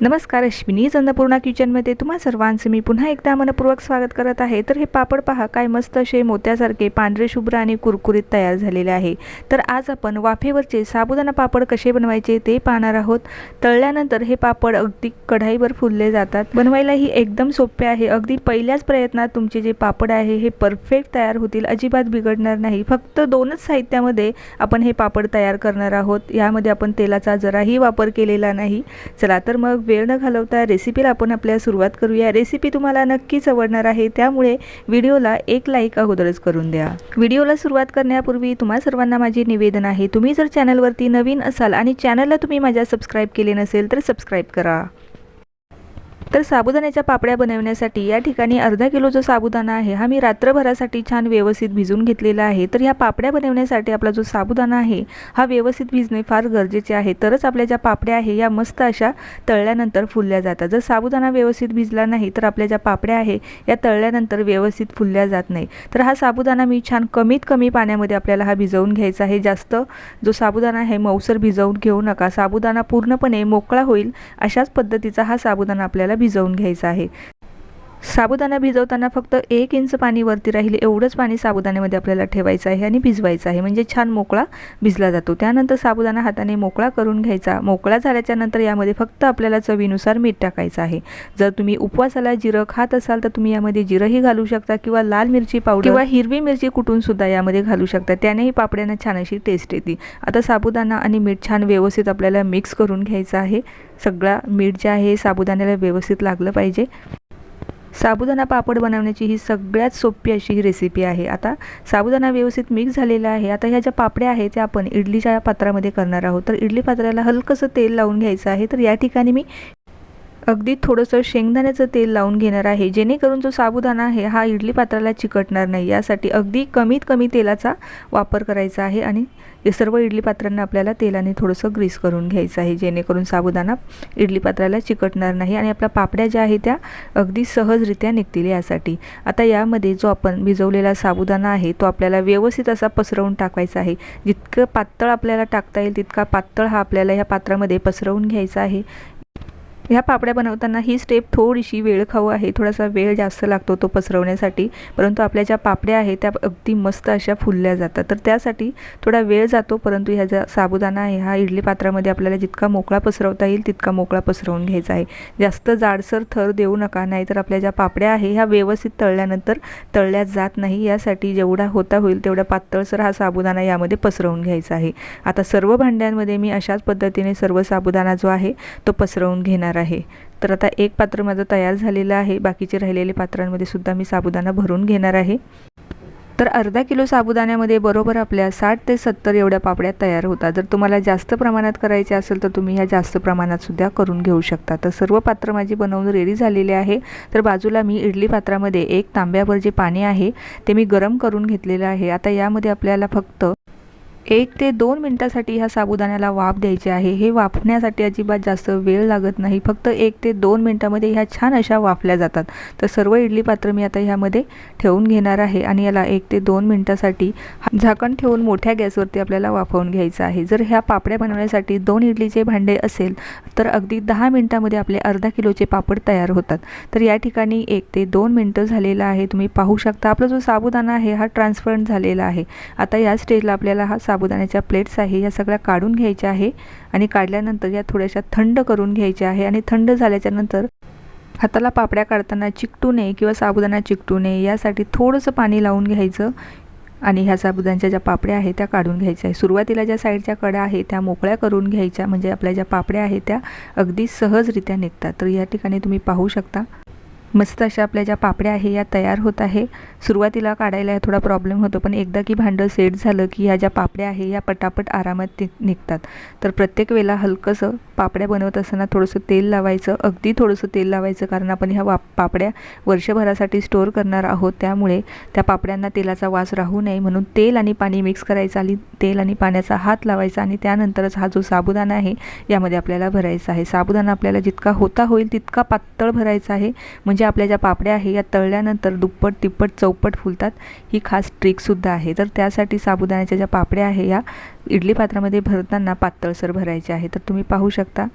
नमस्कार अश्विनी. अन्नपूर्णा किचनमध्ये तुम्हा सर्वांचं मी पुन्हा एकदा मनपूर्वक स्वागत करत आहे. तर हे पापड पहा काय मस्त असे मोत्यासारखे पांढरे शुभ्र आणि कुरकुरीत तयार झालेले आहे. तर आज आपण वाफेवरचे साबुदाणा पापड कसे बनवायचे ते पाहणार आहोत. तळल्यानंतर हे पापड अगदी कढाईवर फुलले जातात. बनवायलाही एकदम सोपे आहे. अगदी पहिल्याच प्रयत्नात तुमचे जे पापड आहे हे परफेक्ट तयार होतील. अजिबात बिघडणार नाही. फक्त दोनच साहित्यामध्ये आपण हे पापड तयार करणार आहोत. यामध्ये आपण तेलाचा जराही वापर केलेला नाही. चला तर मग वेळ न घालवता रेसिपीला आपण आपल्या सुरुवात करूया. रेसिपी तुम्हाला नक्कीच आवडणार आहे. त्यामुळे व्हिडिओला एक लाईक अगोदरच करून द्या. व्हिडिओला सुरुवात करण्यापूर्वी तुम्हा सर्वांना माझे निवेदन आहे. तुम्ही जर चॅनलवरती नवीन असाल आणि चॅनलला तुम्ही माझ्या सबस्क्राईब केले नसेल तर सबस्क्राईब करा. तर साबुदाण्याच्या पापड्या बनवण्यासाठी या ठिकाणी अर्धा किलो जो साबुदाणा आहे हा मी रात्रभरासाठी छान व्यवस्थित भिजून घेतलेला आहे. तर ह्या पापड्या बनवण्यासाठी आपला जो साबुदाणा आहे हा व्यवस्थित भिजणे फार गरजेचे आहे. तरच आपल्या ज्या पापड्या आहे या मस्त अशा तळल्यानंतर फुलल्या जातात. जर साबुदाणा व्यवस्थित भिजला नाही तर आपल्या ज्या पापड्या आहे या तळल्यानंतर व्यवस्थित फुलल्या जात नाही. तर हा साबुदाणा मी छान कमीत कमी पाण्यामध्ये आपल्याला हा भिजवून घ्यायचा आहे. जास्त जो साबुदाणा आहे मौसर भिजवून घेऊ नका. साबुदाणा पूर्णपणे मोकळा होईल अशाच पद्धतीचा हा साबुदाणा आपल्याला भिजवून घ्यायचा आहे. साबुदाणा भिजवताना फक्त एक इंच पाणी वरती राहील. एवढंच पाणी साबुदाण्यामध्ये आपल्याला ठेवायचं आहे आणि भिजवायचं आहे. म्हणजे छान मोकळा भिजला जातो. त्यानंतर साबुदाणा हाताने मोकळा करून घ्यायचा. मोकळा झाल्याच्यानंतर यामध्ये फक्त आपल्याला चवीनुसार मीठ टाकायचं आहे. जर तुम्ही उपवासाला जिरं खात असाल तर तुम्ही यामध्ये जिरंही घालू शकता किंवा लाल मिरची पावडर किंवा हिरवी मिरची कुटून सुद्धा यामध्ये घालू शकता. त्यानेही पापड्यांना छान अशी टेस्ट येते. आता साबुदाणा आणि मीठ छान व्यवस्थित आपल्याला मिक्स करून घ्यायचं आहे. सगळा मीठ जे आहे साबुदाण्याला व्यवस्थित लागलं पाहिजे. साबुदाणा पापड बनवण्याची ही सगळ्यात सोपी अशी ही रेसिपी आहे. आता साबुदाणा व्यवस्थित मिक्स झालेला आहे. आता ह्या ज्या पापड्या आहेत त्या आपण इडलीच्या पात्रामध्ये करणार आहोत. तर इडली पात्राला हलकंसं तेल लावून घ्यायचं आहे. तर या ठिकाणी मी अगदी थोडंसं शेंगदाण्याचं तेल लावून घेणार आहे. जेणेकरून जो साबुदाणा आहे हा इडली पात्राला चिकटणार नाही. यासाठी अगदी कमीत कमी तेलाचा वापर करायचा आहे आणि हे सर्व इडली पात्रांना आपल्याला तेलाने थोडंसं ग्रीस करून घ्यायचं आहे. जेणेकरून साबुदाणा इडली पात्राला चिकटणार नाही आणि आपल्या पापड्या ज्या आहेत त्या अगदी सहजरित्या निघतील यासाठी. आता यामध्ये जो आपण भिजवलेला साबुदाणा आहे तो आपल्याला व्यवस्थित असा पसरवून टाकायचा आहे. जितकं पातळ आपल्याला टाकता येईल तितका पातळ हा आपल्याला ह्या पात्रामध्ये पसरवून घ्यायचा आहे. ह्या पापड्या बनवताना ही स्टेप थोडीशी वेळ खाऊ आहे. थोडासा वेळ जास्त लागतो तो पसरवण्यासाठी. परंतु आपल्या ज्या पापड्या आहेत त्या अगदी मस्त अशा फुलल्या जातात. तर त्यासाठी थोडा वेळ जातो परंतु ह्या ज्या साबुदाणा आहे हा इडली पात्रामध्ये आपल्याला जितका मोकळा पसरवता येईल तितका मोकळा पसरवून घ्यायचा आहे. जास्त जाडसर थर देऊ नका नाहीतर आपल्या ज्या पापड्या आहे ह्या व्यवस्थित तळल्यानंतर तळल्या जात नाही. यासाठी जेवढा होता होईल तेवढा पातळसर हा साबुदाणा यामध्ये पसरवून घ्यायचा आहे. आता सर्व भांड्यांमध्ये मी अशाच पद्धतीने सर्व साबुदाणा जो आहे तो पसरवून घेणार आहे. तर आता एक पात्र माझं तयार झालेलं आहे. बाकीचे राहिलेले पात्रांमध्ये सुद्धा मी साबुदाणा भरून घेणार आहे. तर अर्धा किलो साबुदाण्यामध्ये बरोबर आपल्या साठ ते सत्तर एवढ्या पापड्या तयार होतात. जर तुम्हाला जास्त प्रमाणात करायचे असेल तर तुम्ही ह्या जास्त प्रमाणात सुद्धा करून घेऊ शकता. तर सर्व पात्र माझी बनवून रेडी झालेले आहे. तर बाजूला मी इडली पात्रामध्ये एक तांब्यावर जे पाणी आहे ते मी गरम करून घेतलेलं आहे. आता यामध्ये आपल्याला फक्त एक ते दोन मिनटासाठी ह्या साबुदाण्याला वाफ द्यायची आहे. हे वाफण्यासाठी अजिबात जास्त वेळ लागत नाही. फक्त एक ते दोन मिनटामध्ये ह्या छान अशा वाफल्या जातात. तर सर्व इडली पात्र मी आता ह्यामध्ये ठेवून घेणार आहे आणि याला एक ते दोन मिनटासाठी झाकण ठेवून मोठ्या गॅसवरती आपल्याला वाफवून घ्यायचं आहे. जर ह्या पापड्या बनवण्यासाठी दोन इडलीचे भांडे असेल तर अगदी दहा मिनटामध्ये आपले अर्धा किलोचे पापड तयार होतात. तर या ठिकाणी एक ते दोन मिनटं झालेलं आहे. तुम्ही पाहू शकता आपला जो साबुदाणा आहे हा ट्रान्सपरंट झालेला आहे. आता या स्टेजला आपल्याला हा साबुदाण्याच्या प्लेट्स आहे या सगळ्या काढून घ्यायच्या आहे आणि काढल्यानंतर या थोड्याशा थंड करून घ्यायच्या आहे आणि थंड झाल्याच्यानंतर हाताला पापड्या काढताना चिकटू नये किंवा साबुदाणा चिकटू नये यासाठी थोडंसं पाणी लावून घ्यायचं आणि ह्या साबुदाण्याच्या ज्या पापड्या आहेत त्या काढून घ्यायच्या आहे सुरुवातीला ज्या साईडच्या कड्या आहेत त्या मोकळ्या करून घ्यायच्या म्हणजे आपल्या ज्या पापड्या आहेत त्या अगदी सहजरित्या निघतात. तर या ठिकाणी तुम्ही पाहू शकता मस्त अशा आपल्या ज्या पापड्या आहे या तयार होत आहे. सुरुवातीला काढायला थोडा प्रॉब्लेम होतो पण एकदा की भांडं सेट झालं की ह्या ज्या पापड्या आहे या पटापट आरामात नि निघतात. तर प्रत्येक वेळेला हलकंसं पापड्या बनवत असताना थोडंसं तेल लावायचं अगदी थोडंसं तेल लावायचं कारण आपण ह्या वा पापड्या वर्षभरासाठी स्टोअर करणार आहोत. त्यामुळे त्या पापड्यांना तेलाचा वास राहू नये. म्हणून तेल आणि पाणी मिक्स करायचं आणि तेल आणि पाण्याचा हात लावायचा आणि त्यानंतरच हा जो साबुदाणा आहे यामध्ये आपल्याला भरायचा आहे. साबुदाणा आपल्याला जितका होता होईल तितका पातळ भरायचा आहे. म्हणजे आपल्या ज्या पापड्या आहे या तळल्यानंतर दुप्पट तिप्पट चौपट फुलतात. ही खास ट्रिकसुद्धा आहे. तर त्यासाठी साबुदाण्याच्या ज्या पापड्या आहे या इडली पात्रामध्ये भरताना पातळसर भरायच्या आहे. तर तुम्ही पाहू शकता.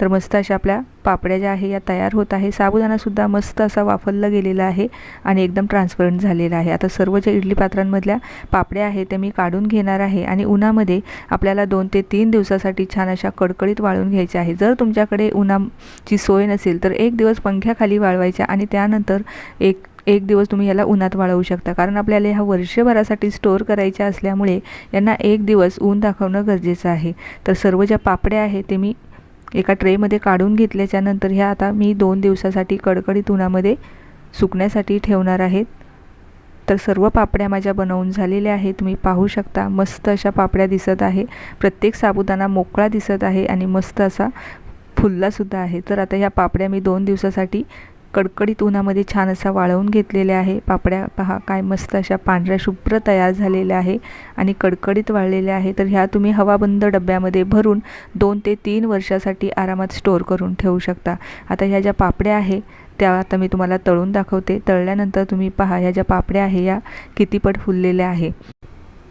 तर मस्त अशा आपल्या पापड्या ज्या आहे या तयार होत आहे. साबुदाणासुद्धा मस्त असा वाफरला गेलेला आहे आणि एकदम ट्रान्सपरंट झालेला आहे. आता सर्व ज्या इडली पात्रांमधल्या पापड्या आहेत त्या मी काढून घेणार आहे आणि उन्हामध्ये आपल्याला दोन ते तीन दिवसासाठी छान अशा कडकडीत वाळून घ्यायच्या आहे. जर तुमच्याकडे उन्हाची सोय नसेल तर एक दिवस पंख्याखाली वाळवायच्या आणि त्यानंतर एक एक दिवस तुम्ही याला उन्हात वाळवू शकता. कारण आपल्याला ह्या वर्षभरासाठी स्टोअर करायच्या असल्यामुळे यांना एक दिवस ऊन दाखवणं गरजेचं आहे. तर सर्व ज्या पापड्या आहेत ते मी एका ट्रेमध्ये काढून घेतल्याच्यानंतर ह्या आता मी दोन दिवसासाठी कडकडीत उन्हामध्ये सुकण्यासाठी ठेवणार आहेत. तर सर्व पापड्या माझ्या बनवून झालेल्या आहेत. तुम्ही पाहू शकता मस्त अशा पापड्या दिसत आहे. प्रत्येक साबुदाणा मोकळा दिसत आहे आणि मस्त असा फुललासुद्धा आहे. तर आता ह्या पापड्या मी दोन दिवसासाठी कडकडीत उन्हामध्ये छान असा वाळवून घेतलेल्या आहे. पापड्या पहा काय मस्त अशा पांढऱ्या शुभ्र तयार झालेल्या आहे आणि कडकडीत वाळलेल्या आहे. तर ह्या तुम्ही हवाबंद डब्यामध्ये भरून दोन ते तीन वर्षासाठी आरामात स्टोअर करून ठेवू शकता. आता ह्या ज्या पापड्या आहे त्या आता मी तुम्हाला तळून दाखवते. तळल्यानंतर तुम्ही पहा ह्या ज्या पापड्या आहे या कितीपट फुललेल्या आहे.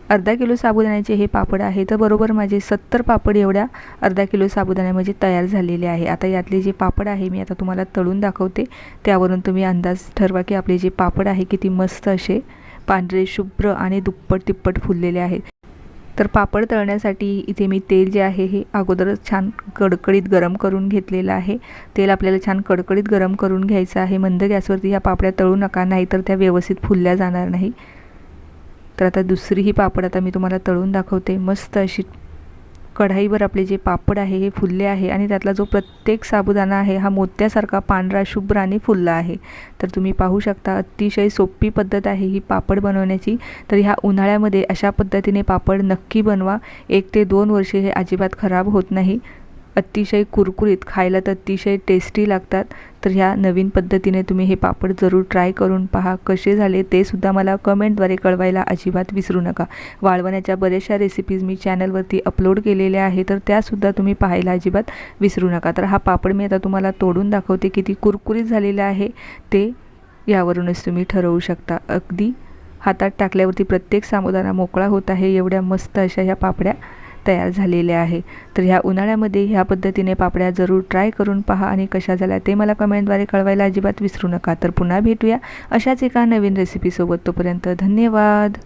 अर्धा किलो साबुदाण्याचे हे पापड आहे. तर बरोबर माझे सत्तर पापड एवढ्या अर्धा किलो साबुदाण्यामध्ये म्हणजे तयार झालेले आहे. आता यातले जे पापड आहे मी आता तुम्हाला तळून दाखवते. त्यावरून तुम्ही अंदाज ठरवा की आपले जे पापड आहे किती मस्त असे पांढरे शुभ्र आणि दुप्पट तिप्पट फुललेले आहेत. तर पापड तळण्यासाठी इथे मी तेल जे आहे हे अगोदरच छान कडकडीत गरम करून घेतलेलं आहे. तेल आपल्याला छान कडकडीत गरम करून घ्यायचं आहे. मंद गॅसवरती ह्या पापड्या तळू नका नाहीतर त्या व्यवस्थित फुलल्या जाणार नाही. तर आता दुसरी ही पापड आता मी तुम्हाला तळून दाखवते. मस्त अशी कढाईवर आपले जे पापड आहे हे फुलले आहे आणि त्यातला जो प्रत्येक साबुदाणा आहे हा मोत्यासारखा पांढरा शुभ्र आणि फुलला आहे. तर तुम्ही पाहू शकता अतिशय सोपी पद्धत आहे ही पापड बनवण्याची. तर ह्या उन्हाळ्यामध्ये अशा पद्धतीने पापड नक्की बनवा. एक ते दोन वर्षे हे अजिबात खराब होत नाही. अतिशय कुरकुरीत खायला तर अतिशय टेस्टी लागतात. तर ह्या नवीन पद्धतीने तुम्ही हे पापड जरूर ट्राय करून पहा. कसे झाले ते सुद्धा मला कमेंटद्वारे कळवायला अजिबात विसरू नका. वाळवण्याच्या बऱ्याचशा रेसिपीज मी चॅनलवरती अपलोड केलेल्या आहे तर त्यासुद्धा तुम्ही पाहायला अजिबात विसरू नका. तर हा पापड मी आता तुम्हाला तोडून दाखवते किती कुरकुरीत झालेला आहे. ते यावरूनच तुम्ही ठरवू शकता. अगदी हातात टाकल्यावरती प्रत्येक सामुदाना मोकळा होत आहे. एवढ्या मस्त अशा ह्या पापड्या तयार झालेले आहे. तर ह्या उन्हाळ्यामध्ये ह्या पद्धतीने पापड्या जरूर ट्राय करून पहा आणि कशा झाल्या ते मला कमेंटद्वारे कळवायला अजिबात विसरू नका. तर पुन्हा भेटूया अशाच एका नवीन रेसिपीसोबत तोपर्यंत धन्यवाद.